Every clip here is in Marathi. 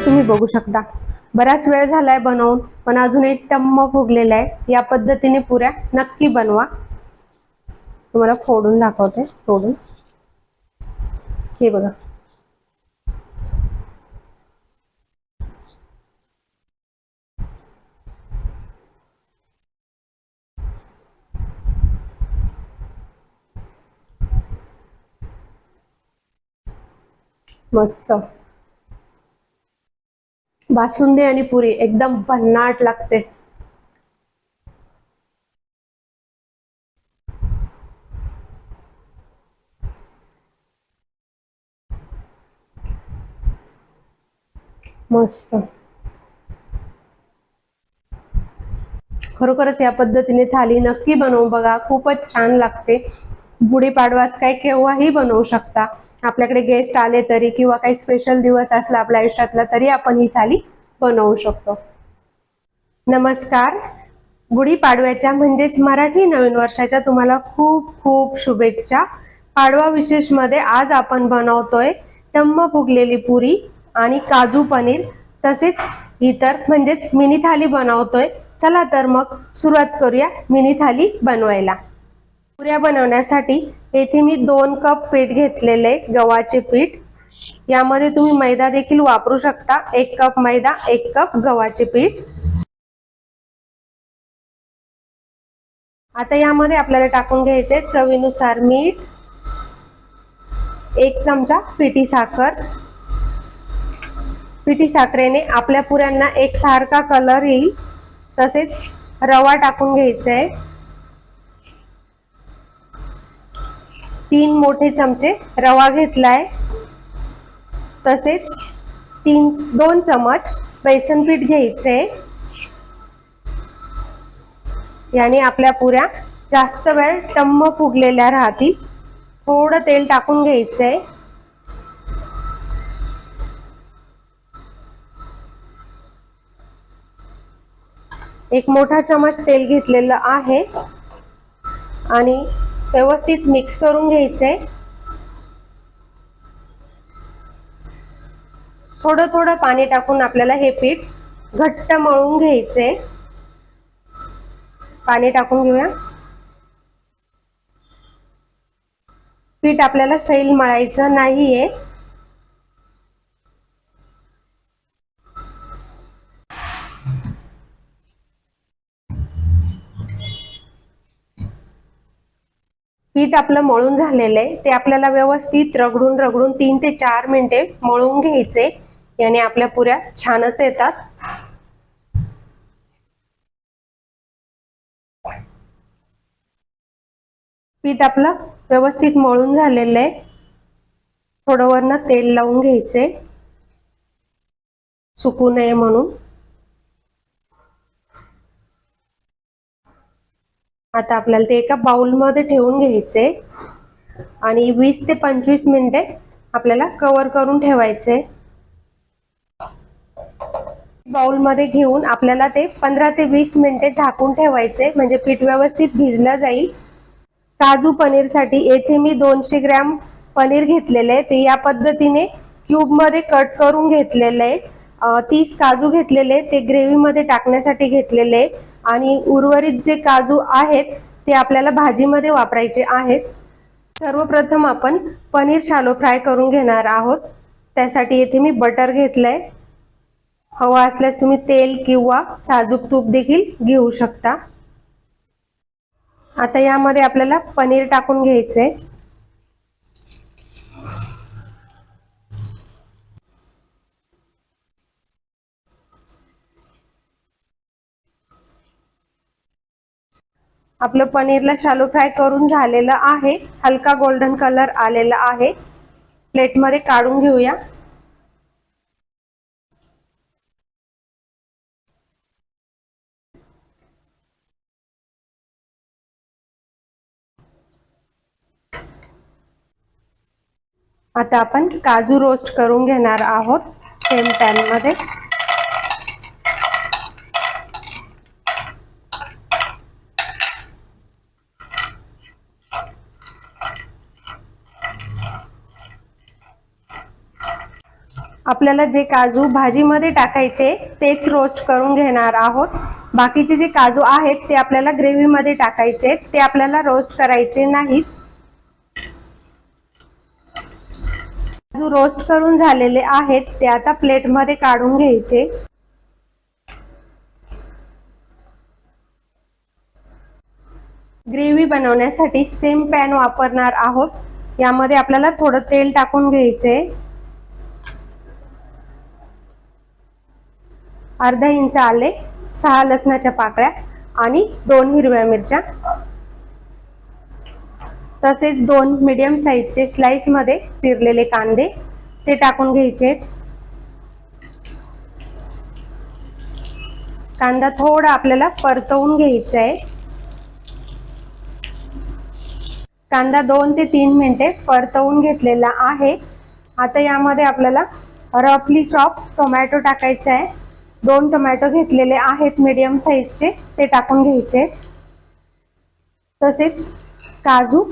तुम्ही बघू शकता. बराच वेळ झालाय बनवून पण अजूनही टम्म फुगलेला आहे. या पद्धतीने पुऱ्या नक्की बनवा. तुम्हाला फोडून दाखवते फोडून. हे बघा. मस्त. बासुंदी आणि पुरी एकदम भन्नाट लागते. मस्त. खरोखरच या पद्धतीने थाली नक्की बनवून बघा. खूपच छान लागते. गुढीपाडवाच काय केव्हाही बनवू शकता. आपल्याकडे गेस्ट आले तरी किंवा काही स्पेशल दिवस असला आपल्या आयुष्यातला तरी आपण ही थाली बनवू शकतो. नमस्कार. गुढीपाडव्याच्या म्हणजेच मराठी नवीन वर्षाच्या तुम्हाला खूप खूप शुभेच्छा. पाडवा विशेषमध्ये आज आपण बनवतोय टम्म फुगलेली पुरी आणि काजू पनीर तसेच इतर म्हणजेच मिनी थाली बनवतोय. चला तर मग सुरुवात करूया मिनी थाली बनवायला. पुऱ्या बनवण्यासाठी येथे मी दोन कप पीठ घेतलेले गव्हाचे पीठ. यामध्ये तुम्ही मैदा देखील वापरू शकता. एक कप मैदा एक कप गव्हाचे पीठ. आता यामध्ये आपल्याला टाकून घ्यायचे चवीनुसार मीठ एक चमचा पिठी साखर. पिठी साखरेने आपल्या पुऱ्यांना एक सारखा कलर येईल. तसेच रवा टाकून घ्यायचा आहे. तीन मोठे चमचे रवा घेतलाय. तसेच तीन दोन चमच बेसन पीठ घ्यायचे. याने आपल्या पुऱ्या जास्त वेळ टम्म फुगलेल्या राहतील. थोडं तेल टाकून घ्यायचंय एक मोठा चमच तेल घेतलेलं आहे. आणि व्यवस्थित मिक्स करून घ्यायचंय थोडं थोडं पाणी टाकून आपल्याला हे पीठ घट्ट मळून घ्यायचे. पाणी टाकून घेऊया. पीठ आपल्याला सैल मळायचं नाहीये. पीठ आपलं मळून झालेलं आहे. ते आपल्याला व्यवस्थित रगडून रगडून तीन ते चार मिनिटे मळून घ्यायचे. याने आपल्या पुऱ्या छानच येतात. पीठ आपलं व्यवस्थित मळून झालेलं आहे. थोडं वरनं तेल लावून घ्यायचे. सुकू नये म्हणून. आता आपल्याला ते एका बाउलमध्ये ठेवून घ्यायचे. आणि वीस ते पंचवीस मिनिटे आपल्याला कव्हर करून ठेवायचे. बाउलमध्ये घेऊन आपल्याला ते पंधरा ते वीस मिनिटे झाकून ठेवायचे. म्हणजे पीठ व्यवस्थित भिजलं जाईल. काजू पनीरसाठी येथे मी दोनशे ग्रॅम पनीर घेतलेले ते या पद्धतीने क्यूबमध्ये कट करून घेतलेले आहे. तीस काजू घेतलेले ते ग्रेव्हीमध्ये टाकण्यासाठी घेतलेले आणि उर्वरित जे काजू आहेत ते आपल्याला भाजीमध्ये वापरायचे आहेत. सर्वप्रथम आपण पनीर शालो फ्राय करून घेणार आहोत. त्यासाठी येथे मी बटर घेतलंय. हवा असल्यास तुम्ही तेल किंवा साजूक तूप देखील घेऊ शकता. आता यामध्ये आपल्याला पनीर टाकून घ्यायचंय. आपलं पनीरला शालो फ्राय करून झालेलं आहे. हलका गोल्डन कलर आलेला आहे. प्लेटमध्ये काढून घेऊया. आता आपण काजू रोस्ट करून घेणार आहोत. सेम पॅनमध्ये आपल्याला जे काजू भाजीमध्ये टाकायचे तेच रोस्ट करून घेणार आहोत. बाकीचे जे काजू आहेत ते आपल्याला ग्रेव्हीमध्ये टाकायचे ते आपल्याला रोस्ट करायचे नाहीत. काजू रोस्ट करून झालेले आहेत ते आता प्लेटमध्ये काढून घ्यायचे. ग्रेव्ही बनवण्यासाठी सेम पॅन वापरणार आहोत. यामध्ये आपल्याला थोडं तेल टाकून घ्यायचे. अर्धा इंच आले सहा लसणाच्या पाकळ्या आणि दोन हिरव्या मिरच्या. तसेच दोन मीडियम साईजचे स्लाइसमध्ये चिरलेले कांदे ते टाकून घ्यायचे कांदा थोडा आपल्याला परतवून घ्यायचा आहे. कांदा दोन ते तीन मिनिटे परतवून घेतलेला आहे. आता यामध्ये आपल्याला रफली चॉप टोमॅटो टाकायचा आहे. दोन टोमॅटो घेतलेले आहेत मीडियम साईजचे ते टाकून घ्यायचे. तसेच काजू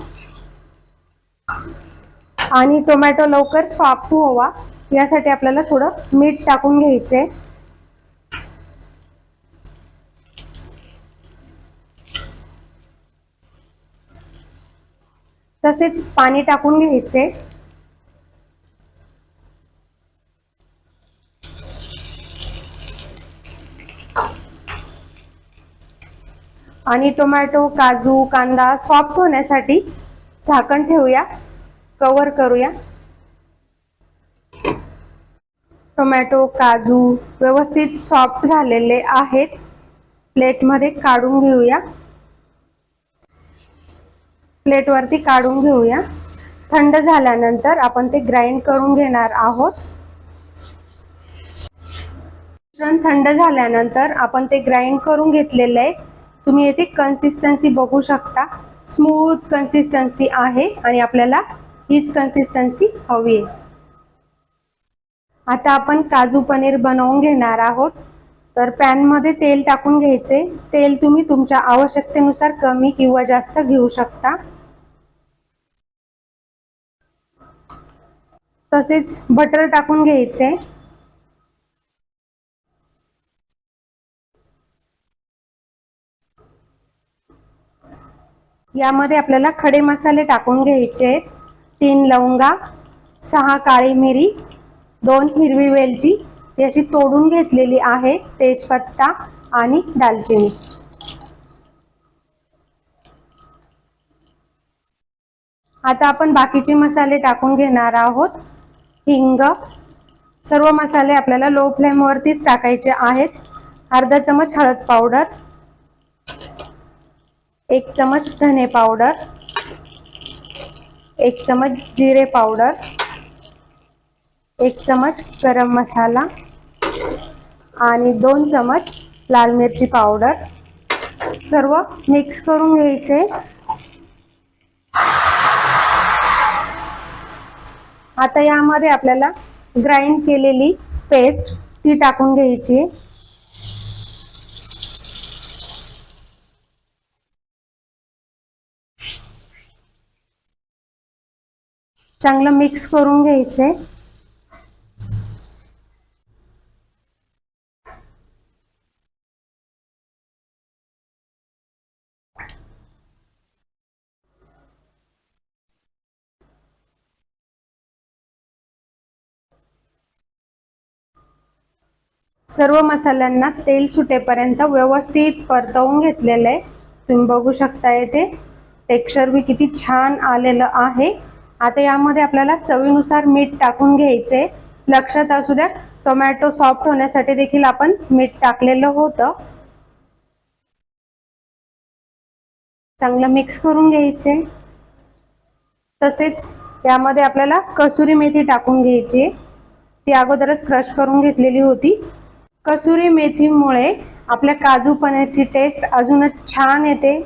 आणि टोमॅटो लवकर सॉफ्ट व्हावा. यासाठी आपल्याला थोडं मीठ टाकून घ्यायचे तसेच पाणी टाकून घ्यायचे आणि टोमॅटो काजू कांदा सॉफ्ट होण्यासाठी झाकण ठेवूया. कवर करूया. टोमॅटो काजू व्यवस्थित सॉफ्ट झालेले आहेत. प्लेटमध्ये काढून घेऊया. प्लेटवरती काढून घेऊया. थंड झाल्यानंतर आपण ते ग्राइंड करून घेणार आहोत. मिश्रण थंड झाल्यानंतर आपण ते ग्राइंड करून घेतलेलं आहे. तुम्ही येथे कन्सिस्टन्सी बघू शकता. स्मूथ कन्सिस्टन्सी आहे आणि आपल्याला हीच कन्सिस्टन्सी हवी आहे. आता आपण काजू पनीर बनवून घेणार आहोत. तर पॅनमध्ये तेल टाकून घ्यायचे. तेल तुम्ही तुमच्या आवश्यकतेनुसार कमी किंवा जास्त घेऊ शकता. तसेच बटर टाकून घ्यायचे. यामध्ये आपल्याला खडे मसाले टाकून घ्यायचे तीन लवंगा सहा काळी मिरी दोन हिरवी वेलची ती अशी तोडून घेतलेली आहे तेजपत्ता आणि दालचिनी. आता आपण बाकीचे मसाले टाकून घेणार आहोत. हिंग सर्व मसाले आपल्याला लो फ्लेमवरतीच टाकायचे आहेत. अर्धा चमच हळद पावडर एक चमच धने पावडर एक चमच जिरे पावडर एक चमच गरम मसाला आणि दोन चमच लाल मिरची पावडर. सर्व मिक्स करून घ्यायचे. आता यामध्ये आपल्याला ग्राइंड केलेली पेस्ट ती टाकून घ्यायची. चांगलं मिक्स करून घ्यायचे. सर्व मसाल्यांना तेल सुटेपर्यंत व्यवस्थित परतवून घेतलेलं आहे. तुम्ही बघू शकता येते टेक्स्चर बी किती छान आलेलं आहे. आता यामध्ये आपल्याला चवीनुसार मीठ टाकून घ्यायचे. लक्षात असू द्या टोमॅटो सॉफ्ट होण्यासाठी देखील आपण मीठ टाकलेलं होतं. चांगलं मिक्स करून घ्यायचे. तसेच यामध्ये आपल्याला कसुरी मेथी टाकून घ्यायची. ती अगोदरच क्रश करून घेतलेली होती. कसुरी मेथीमुळे आपल्या काजू पनीरची टेस्ट अजूनच छान येते.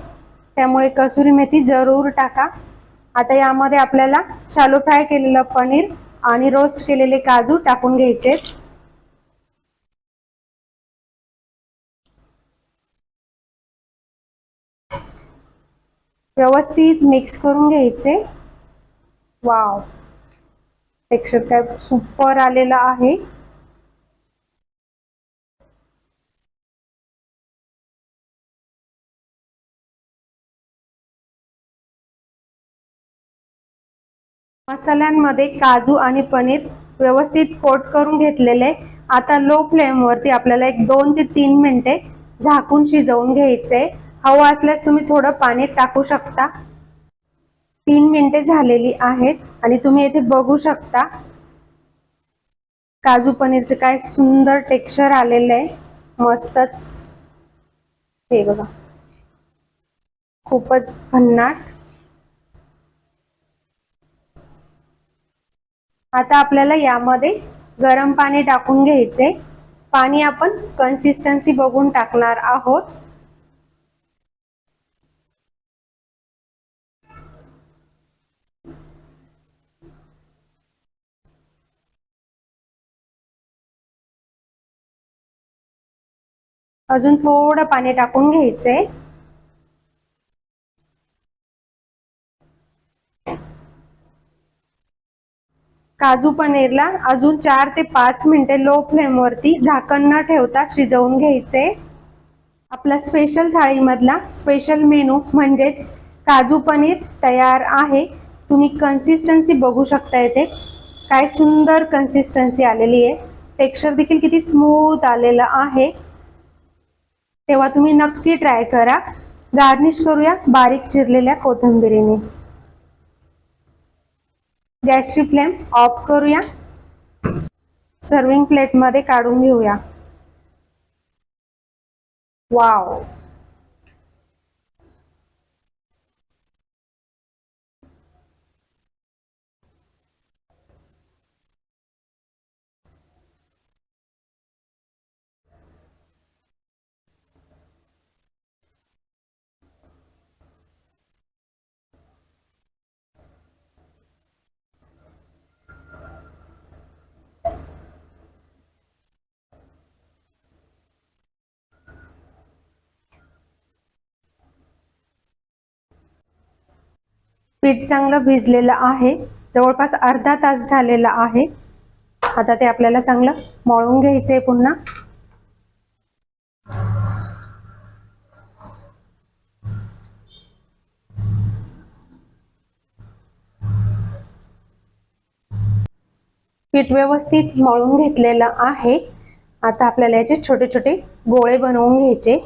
त्यामुळे कसुरी मेथी जरूर टाका. आता यामध्ये आपल्याला शालो फ्राय केलेलं पनीर आणि रोस्ट केलेले काजू टाकून घ्यायचे. व्यवस्थित मिक्स करून घ्यायचे. वाव. टेक्स्चर काय सुपर आलेलं आहे. मसाल्यांमध्ये काजू आणि पनीर व्यवस्थित कोट करून घेतलेले. आता लो फ्लेम वरती आपल्याला एक दोन ते तीन मिनिटे झाकून शिजवून घ्यायचे. हवं असल्यास तुम्ही थोडं पाणी टाकू शकता. तीन मिनिटे झालेली आहेत आणि तुम्ही येथे बघू शकता काजू पनीरचे काय सुंदर टेक्स्चर आलेलं आहे. मस्तच. हे बघा. खूपच भन्नाट. आता आपल्याला यामध्ये गरम पाणी टाकून घ्यायचे. पाणी आपण कन्सिस्टन्सी बघून टाकणार आहोत. अजून थोडं पाणी टाकून घ्यायचंय काजू पनीरला अजून चार ते पाच मिनिटे लो फ्लेमवरती झाकण न ठेवता शिजवून घ्यायचे. आपला स्पेशल थाळीमधला स्पेशल मेनू म्हणजेच काजू पनीर तयार आहे. तुम्ही कन्सिस्टन्सी बघू शकता येते काय सुंदर कन्सिस्टन्सी आलेली आहे. टेक्स्चर देखील किती स्मूथ आलेलं आहे. तेव्हा तुम्ही नक्की ट्राय करा. गार्निश करूया बारीक चिरलेल्या कोथिंबिरीने. गॅसची फ्लेम ऑफ करूया. सर्विंग प्लेटमध्ये काढून घेऊया. वाव पीठ चांगलं भिजलेलं आहे. जवळपास अर्धा तास झालेला आहे. आता ते आपल्याला चांगलं मळून घ्यायचंय पुन्हा. पीठ व्यवस्थित मळून घेतलेलं आहे. आता आपल्याला याचे छोटे छोटे गोळे बनवून घ्यायचे.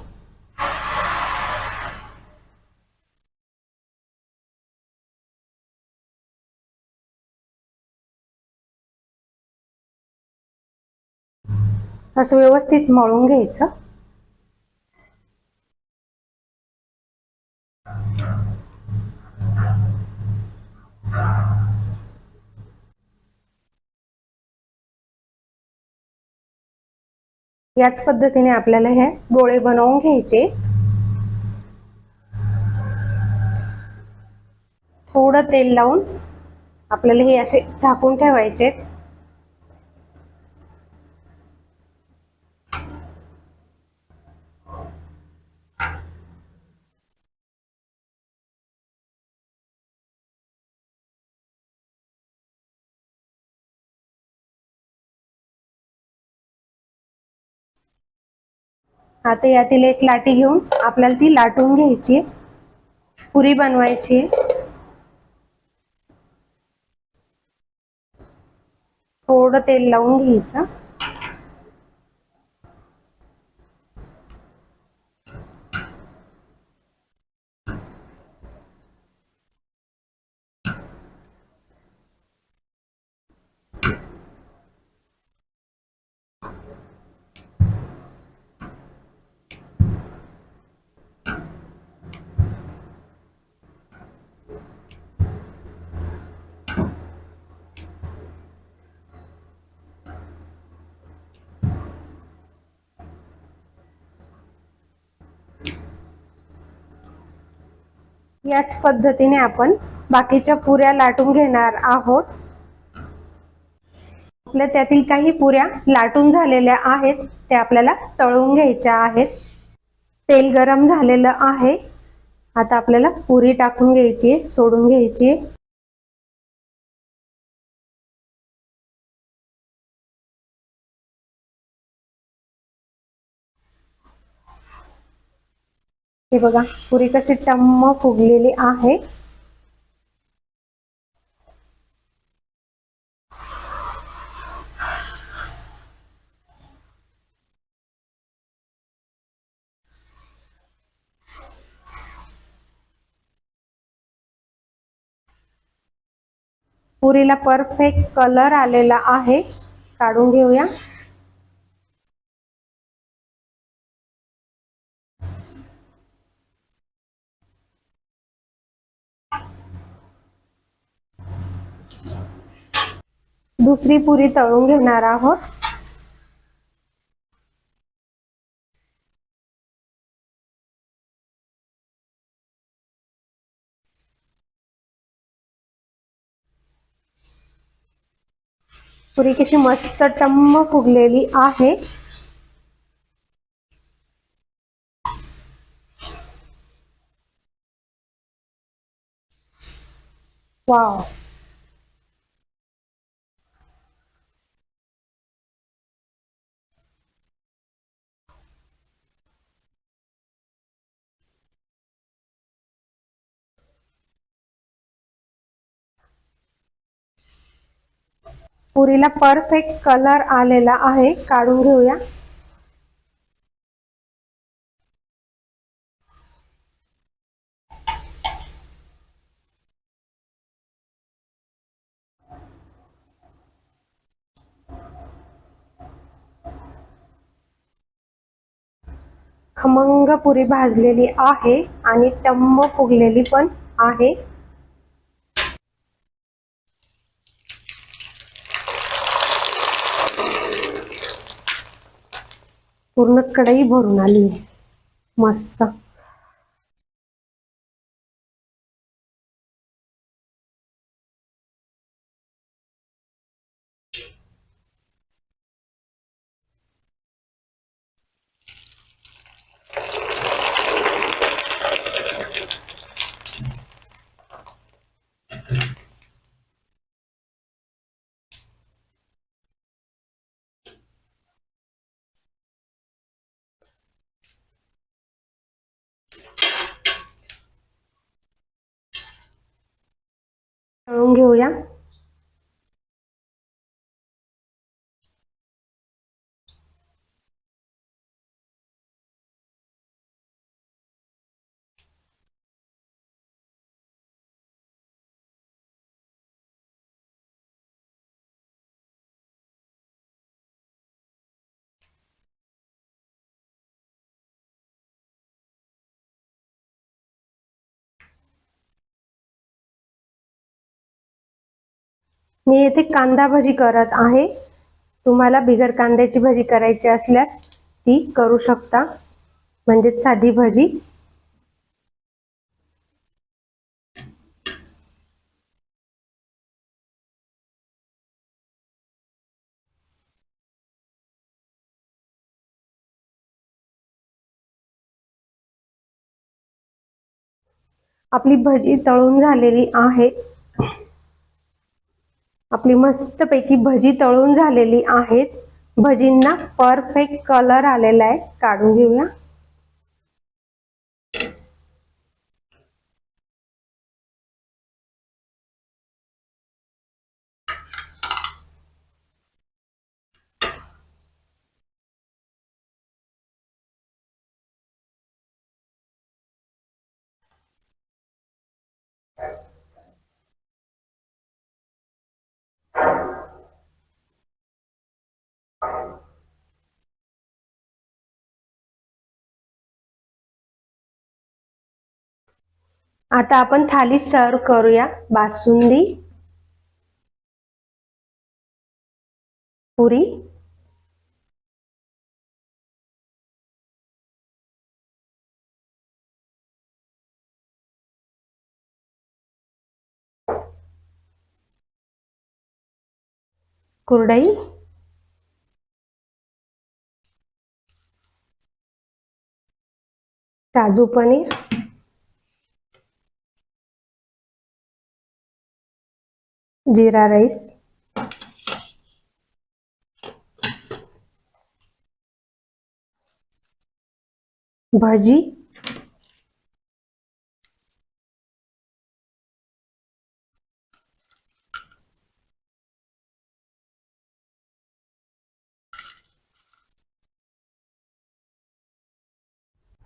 असं व्यवस्थित मळून घ्यायचं. याच पद्धतीने आपल्याला हे गोळे बनवून घ्यायचे. थोडं तेल लावून आपल्याला हे असे झाकून ठेवायचे. आता यातील एक लाटी घेऊन आपल्याला ती लाटून घ्यायची. पुरी बनवायची. थोडं तेल लावून घ्यायचं. याच पद्धतीने आपण बाकीच्या पुऱ्या लाटून घेणार आहोत. आपल्या त्यातील काही पुऱ्या लाटून झालेल्या आहेत त्या आपल्याला तळून घ्यायच्या आहेत. तेल गरम झालेलं आहे. आता आपल्याला पुरी टाकून घ्यायची सोडून घ्यायची हे बघा पुरी कशी टम्म फुगलेली आहे. पुरीला परफेक्ट कलर आलेला आहे. काढून घेऊया. दुसरी पुरी तळून घेणार आहोत. पुरी कशी मस्त टम्म फुगलेली आहे. वाव. पुरीला परफेक्ट कलर आलेला आहे. काढून घेऊया. खमंग पुरी भाजलेली आहे आणि टम्म फुगलेली पण आहे. पूर्ण कढई भरून आली. मस्त तळून घेऊया मी येथे कांदा भजी करत आहे. तुम्हाला बिगर कांद्याची भजी करायची असल्यास ती करू शकता. म्हणजेच साधी भजी. आपली भजी तळून झालेली आहे. आपली मस्तपैकी भजी तळून झालेली आहेत. भजींना परफेक्ट कलर आलेला आहे. काढून घेऊया. आता आपण थाली सर्व करूया. बासुंदी पुरी कुरडई काजू पनीर जिरा राईस. भाजी.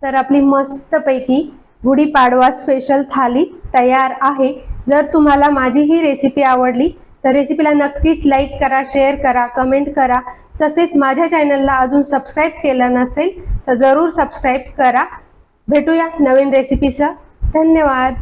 तर आपली मस्त पैकी गुढीपाडवा स्पेशल थाली तयार आहे. जर तुम्हाला माझी ही रेसिपी आवडली तर रेसिपीला नक्कीच लाईक करा शेअर करा कमेंट करा. तसेच माझ्या चॅनलला अजून सबस्क्राईब केलं नसेल तर जरूर सबस्क्राईब करा. भेटूया नवीन रेसिपीसह धन्यवाद.